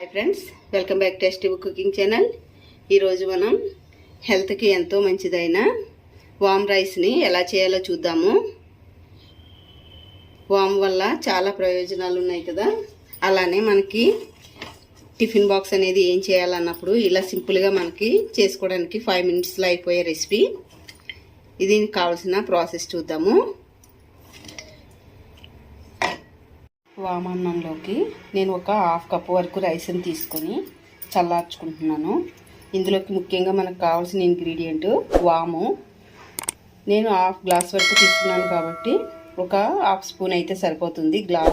Hi friends welcome back tasty cooking channel ఈరోజు మనం హెల్త్కి ఎంతో మంచిదైన వామ్ రైస్ని ఎలా చేయాలో చూద్దాము. వామ్ వల్ల చాలా ప్రయోజనాలు ఉన్నాయి కదా. అలానే మనకి టిఫిన్ బాక్స్ అనేది ఏం చేయాలన్నప్పుడు ఇలా సింపుల్గా మనకి చేసుకోవడానికి ఫైవ్ మినిట్స్లో అయిపోయే రెసిపీ ఇది కావాల్సిన ప్రాసెస్ చూద్దాము. వామన్నంలోకి నేను ఒక హాఫ్ కప్ వరకు రైస్ని తీసుకొని చల్లార్చుకుంటున్నాను. ఇందులోకి ముఖ్యంగా మనకు కావాల్సిన ఇంగ్రీడియంట్ వాము. నేను హాఫ్ గ్లాస్ వరకు తీసుకున్నాను కాబట్టి ఒక హాఫ్ స్పూన్ అయితే సరిపోతుంది. గ్లా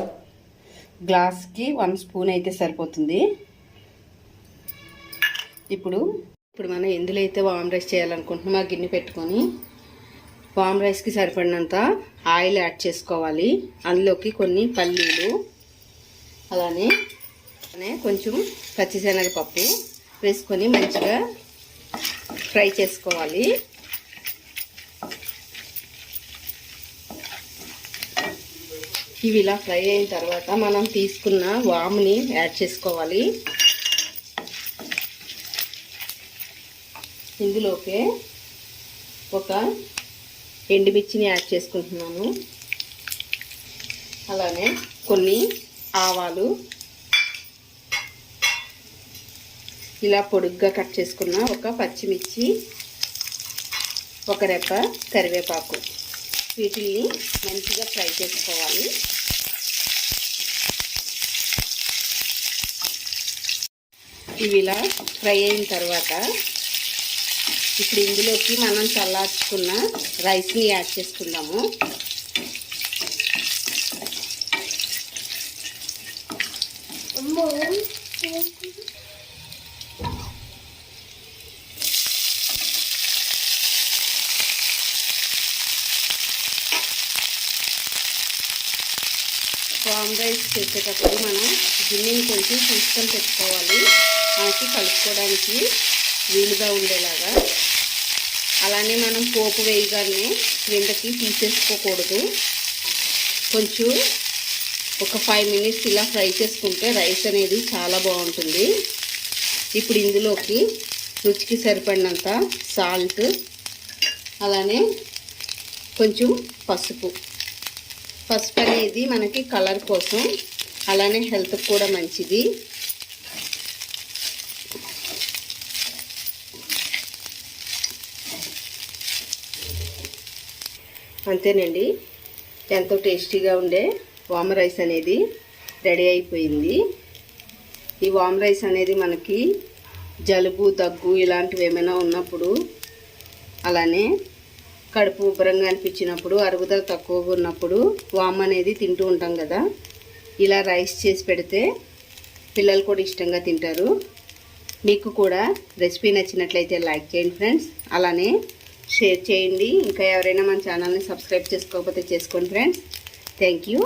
గ్లాస్కి వన్ స్పూన్ అయితే సరిపోతుంది. ఇప్పుడు ఇప్పుడు మనం ఎందులో అయితే వామ్ రైస్ చేయాలనుకుంటున్నామో ఆ గిన్నె పెట్టుకొని పామ్ రైస్కి సరిపడినంత ఆయిల్ యాడ్ చేసుకోవాలి. అందులోకి కొన్ని పల్లీలు అలానే అలానే కొంచెం పచ్చిశనగపప్పు వేసుకొని మంచిగా ఫ్రై చేసుకోవాలి. ఇవి ఇలా ఫ్రై అయిన తర్వాత మనం తీసుకున్న వాముని యాడ్ చేసుకోవాలి. ఇందులోకే ఒక ఎండుమిర్చిని యాడ్ చేసుకుంటున్నాను. అలానే కొన్ని ఆవాలు. ఇలా పొడుగ్గా కట్ చేసుకున్న ఒక పచ్చిమిర్చి ఒక రెప్ప కరివేపాకు. వీటిని మంచిగా ఫ్రై చేసుకోవాలి. ఇవి ఇలా ఫ్రై అయిన తర్వాత ఇప్పుడు ఇందులోకి మనం చల్లార్చుకున్న రైస్ని యాడ్ చేసుకుందాము. ఫామ్ రైస్ చేసేటప్పుడు మనం గిన్నెని కొంచెం చూసుకొని పెట్టుకోవాలి. మనకి కలుపుకోవడానికి వీలుగా ఉండేలాగా. అలానే మనం పోపు వేయగానే క్రిందకి తీసేసుకోకూడదు. కొంచెం ఒక ఫైవ్ మినిట్స్ ఇలా ఫ్రై చేసుకుంటే రైస్ అనేది చాలా బాగుంటుంది. ఇప్పుడు ఇందులోకి రుచికి సరిపడినంత సాల్ట్ అలానే కొంచెం పసుపు. పసుపు అనేది మనకి కలర్ కోసం అలానే హెల్త్కి కూడా మంచిది. అంతేనండి. ఎంతో టేస్టీగా ఉండే వామ్ రైస్ అనేది రెడీ అయిపోయింది. ఈ వామ్ రైస్ అనేది మనకి జలుబు దగ్గు ఇలాంటివి ఏమైనా ఉన్నప్పుడు అలానే కడుపు ఉబ్బరంగా అనిపించినప్పుడు అరుగుదల తక్కువగా ఉన్నప్పుడు వామ్ అనేది తింటూ ఉంటాం కదా. ఇలా రైస్ చేసి పెడితే పిల్లలు కూడా ఇష్టంగా తింటారు. మీకు కూడా రెసిపీ నచ్చినట్లయితే లైక్ చేయండి ఫ్రెండ్స్. అలానే షేర్ చేయండి. ఇంకా ఎవరైనా మన ఛానల్ని సబ్స్క్రైబ్ చేసుకోకపోతే చేసుకోండి ఫ్రెండ్స్. Thank you.